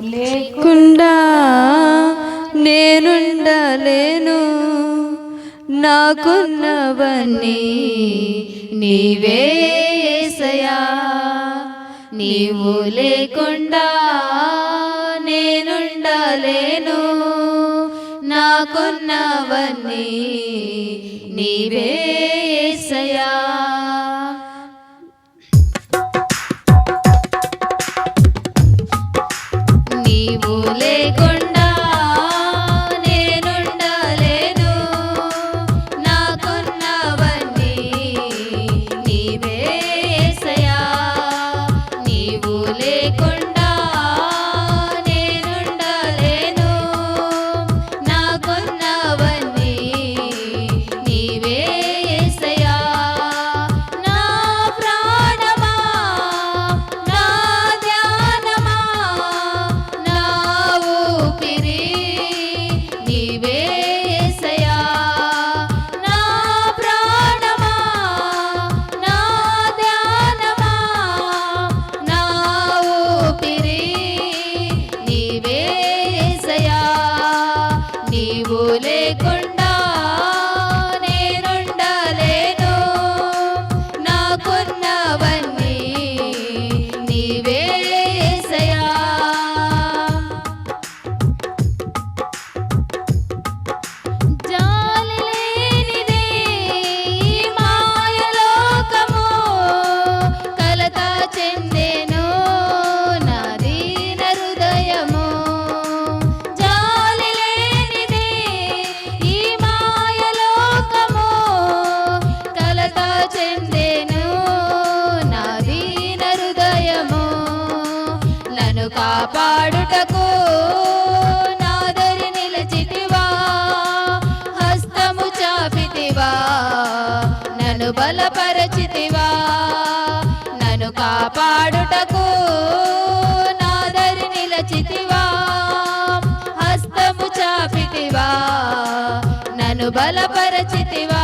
లేకుండా నేనుండలేను. నాకున్నవన్నీ నీవేసయా నీవు లేకుండా నేనుండలేను. నాకున్నవన్నీ నీవేసయా కాపాడుటకు నాదరి నిలచితివా హస్తము చాపితివా నన్ను బలపరచితివా. నన్ను కాపాడుటకు నాదరి నిలచితివా హస్తము చాపితివా నన్ను బలపరచితివా.